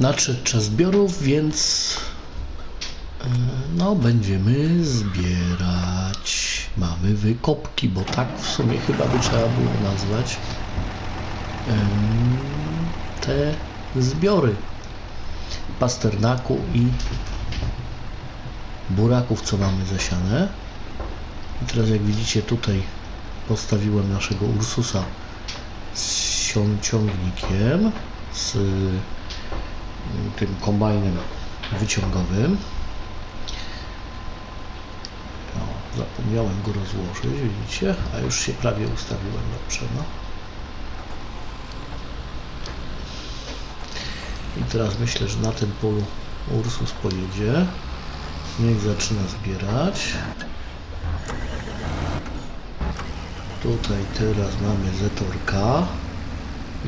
nadszedł czas zbiorów, więc e, no będziemy zbierać. Mamy wykopki, bo tak w sumie chyba by trzeba było nazwać te zbiory pasternaku i buraków, co mamy zasiane. I teraz jak widzicie tutaj postawiłem naszego Ursusa z ciągnikiem, z tym kombajnem wyciągowym. O, zapomniałem go rozłożyć, widzicie? A już się prawie ustawiłem dobrze, no. I teraz myślę, że na tym polu Ursus pojedzie. Niech zaczyna zbierać. Tutaj teraz mamy zetorka.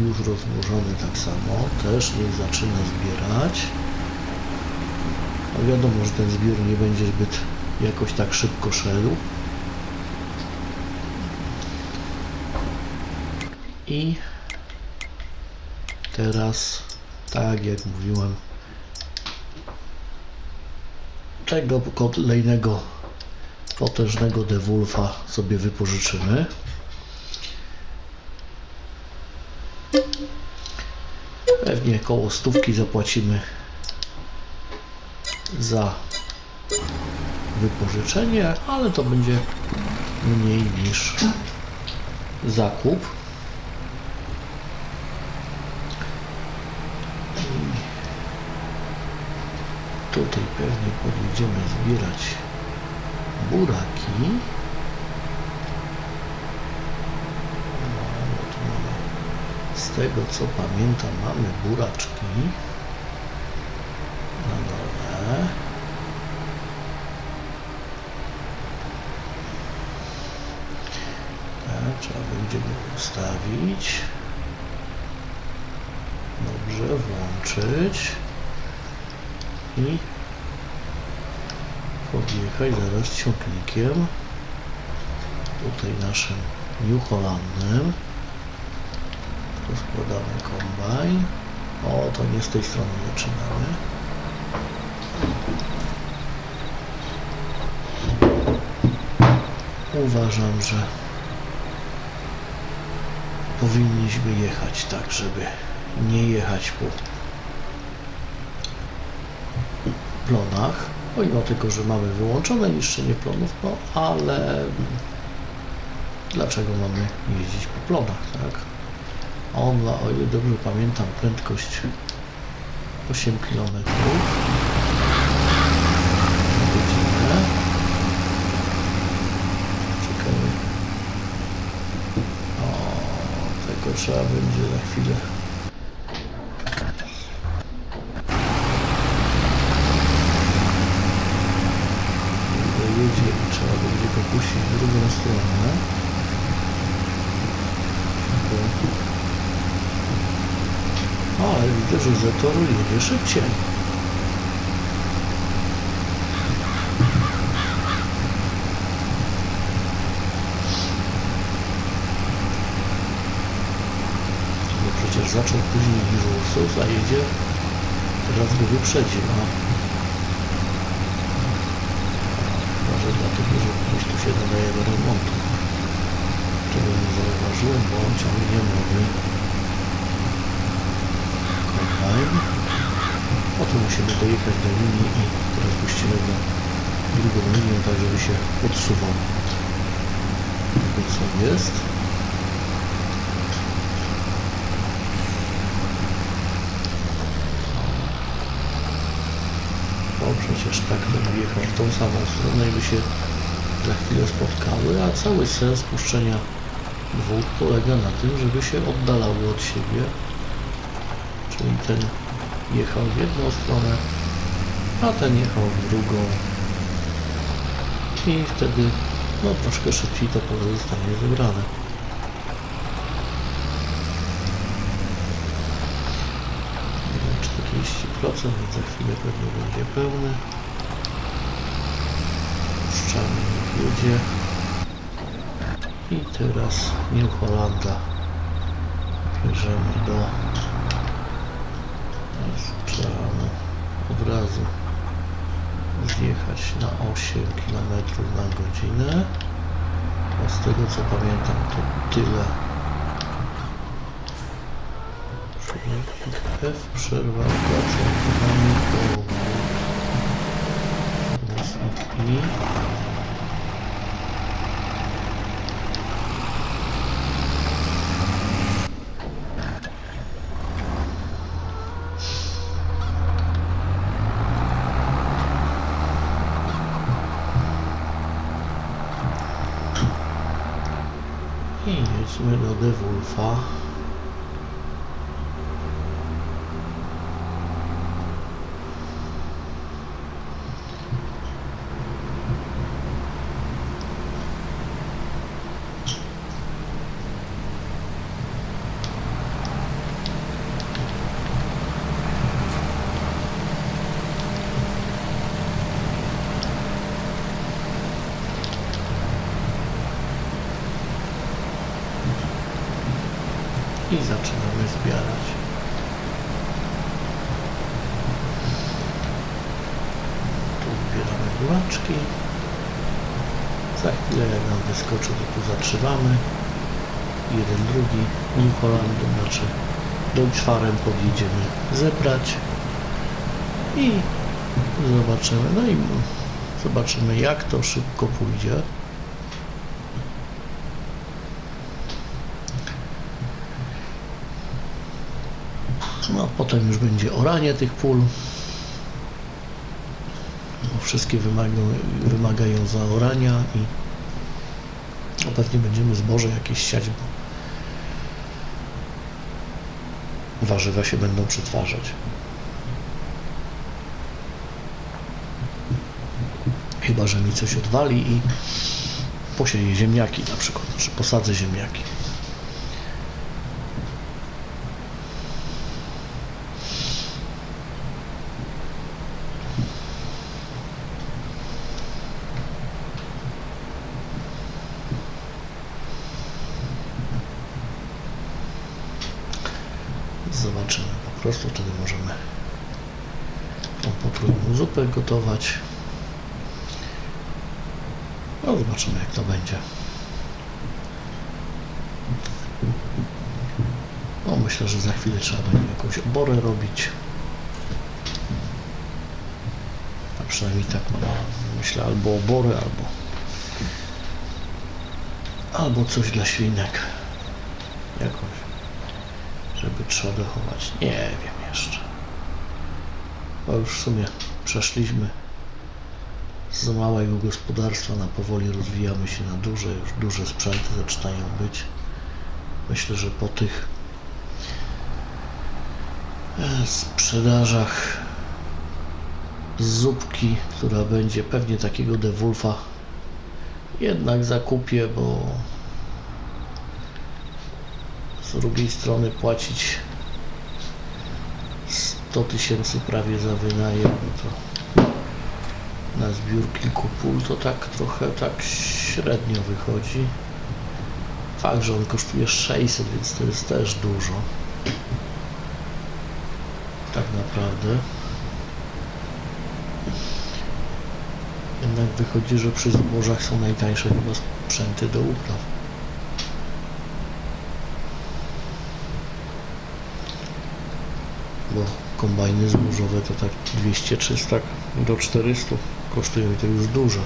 Już rozłożony tak samo. Też niech zaczyna zbierać. No wiadomo, że ten zbiór nie będzie zbyt jakoś tak szybko szedł. I teraz, tak jak mówiłem, tego kolejnego potężnego Devulfa sobie wypożyczymy. Pewnie koło stówki zapłacimy za wypożyczenie, ale to będzie mniej niż zakup. Tutaj pewnie podjedziemy zbierać buraki. No, no tu mamy, z tego co pamiętam, mamy buraczki na dole. Tak, trzeba będzie go ustawić. Dobrze, włączyć i podjechać zaraz ciągnikiem tutaj naszym New rozkładamy kombajn. O to nie z tej strony zaczynamy. Uważam, że powinniśmy jechać tak, żeby nie jechać po plonach, pomimo tego, że mamy wyłączone niszczenie plonów, no ale dlaczego mamy jeździć po plonach, tak? On ma, o ile dobrze pamiętam, prędkość 8 km na godzinę. Czekamy. O, tego trzeba będzie za chwilę dojedzie i trzeba będzie go puścić w drugą stronę. Bo- Widzę, że Zetoru jedzie szybciej. No przecież zaczął później niż Ursus, a jedzie, teraz go wyprzedzi, no. Może dlatego, że gdzieś tu się nadaje do remontu. Czego nie zauważyłem, bo on ciągnie kombajn. Potem musimy dojechać do linii i teraz puścimy go drugą linią, tak żeby się odsuwał tego co jest. Bo przecież tak to wjechał w tą samą stronę i by się za chwilę spotkały, a cały sens puszczenia dwóch polega na tym, żeby się oddalały od siebie. Czyli ten jechał w jedną stronę, a ten jechał w drugą. I wtedy no troszkę szybciej to pole zostanie 40%, więc za chwilę pewnie będzie pełny. Puszczamy, jedzie. I teraz New Hollanda bierzemy do... Teraz Trzeba razu zjechać na 8 km na godzinę. A z tego co pamiętam to tyle. F przerwa. Pomocnik I. I I'll live on far. I zaczynamy zbierać. Tu zbieramy buraczki. Za chwilę jak nam wyskoczy, to tu zatrzymamy. Jeden, drugi, Nikoland, znaczy Deutschfarem podjedziemy zebrać i zobaczymy. No i zobaczymy jak to szybko pójdzie. No, potem już będzie oranie tych pól. Bo wszystkie wymagają, wymagają zaorania i no, pewnie będziemy zboże jakieś siać, bo warzywa się będą przetwarzać. Chyba, że mi coś odwali i posieję ziemniaki na przykład, czy posadzę ziemniaki. Zobaczymy. Po prostu wtedy możemy tą potrójną zupę gotować. No zobaczymy jak to będzie. No myślę, że za chwilę trzeba będzie jakąś oborę robić. A przynajmniej tak mam. Myślę albo obory, albo albo coś dla świnek. Jakoś żeby trzodę chować. Nie wiem jeszcze. Bo już w sumie przeszliśmy z małego gospodarstwa na powoli rozwijamy się na duże, już duże sprzęty zaczynają być. Myślę, że po tych e, sprzedażach zupki, która będzie pewnie takiego Devulfa jednak zakupię, bo z drugiej strony płacić 100 tysięcy prawie za wynajem, no to na zbiór kilku pól to tak trochę tak średnio wychodzi. Fakt, że on kosztuje 600, więc to jest też dużo. Tak naprawdę. Jednak wychodzi, że przy zbożach są najtańsze chyba sprzęty do upraw. Bo kombajny zbożowe to tak 200-300 do 400 kosztują i to już dużo.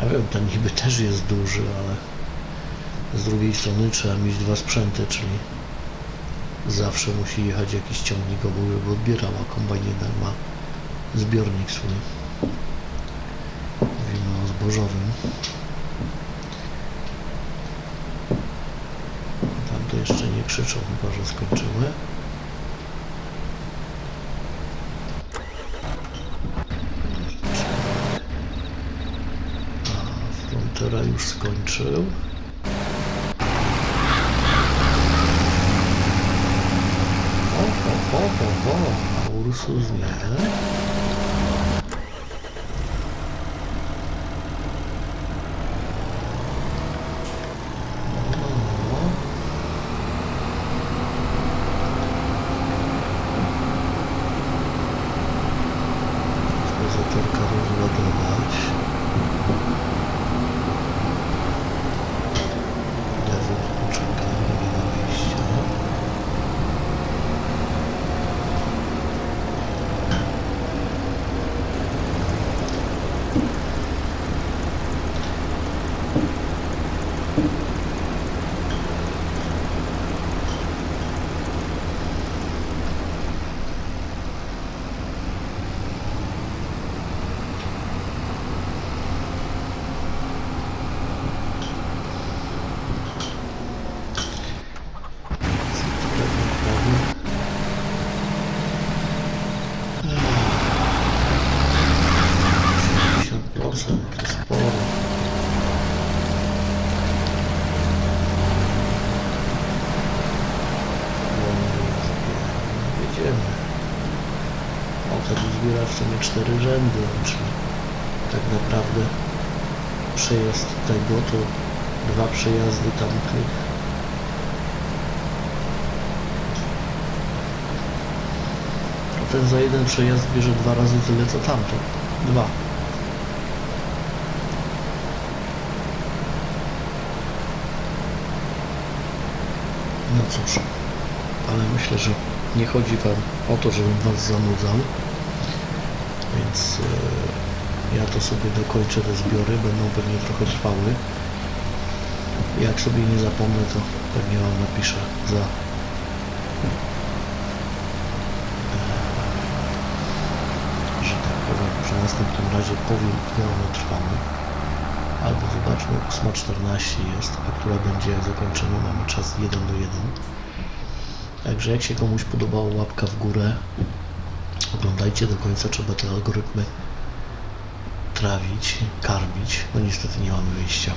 Ja wiem, ten niby też jest duży, ale z drugiej strony trzeba mieć dwa sprzęty, czyli zawsze musi jechać jakiś ciągnik obok, żeby odbierała kombajn jednak ma zbiornik swój. Mówimy o zbożowym. Tam to jeszcze nie krzyczą, chyba że skończyły. Już skończył. Ho, ho, ho, ho. A Ursus nie. Tak zbiera w sumie cztery rzędy, czyli tak naprawdę przejazd tego to dwa przejazdy tamtych. A ten za jeden przejazd bierze dwa razy tyle co tamto. Dwa. No cóż, ale myślę, że nie chodzi Wam o to, żebym Was zanudzał, więc e, ja to sobie dokończę te zbiory, będą pewnie trochę trwały. Jak sobie nie zapomnę, to pewnie Wam napiszę za e, że tak powiem, przy następnym razie powiem, ile one trwały. Albo zobaczmy, 8.14 jest, a która będzie jak zakończymy, mamy czas 1 do 1. Także jak się komuś podobało, łapka w górę. Oglądajcie do końca, trzeba te algorytmy trawić, karmić. No niestety nie mamy wyjścia.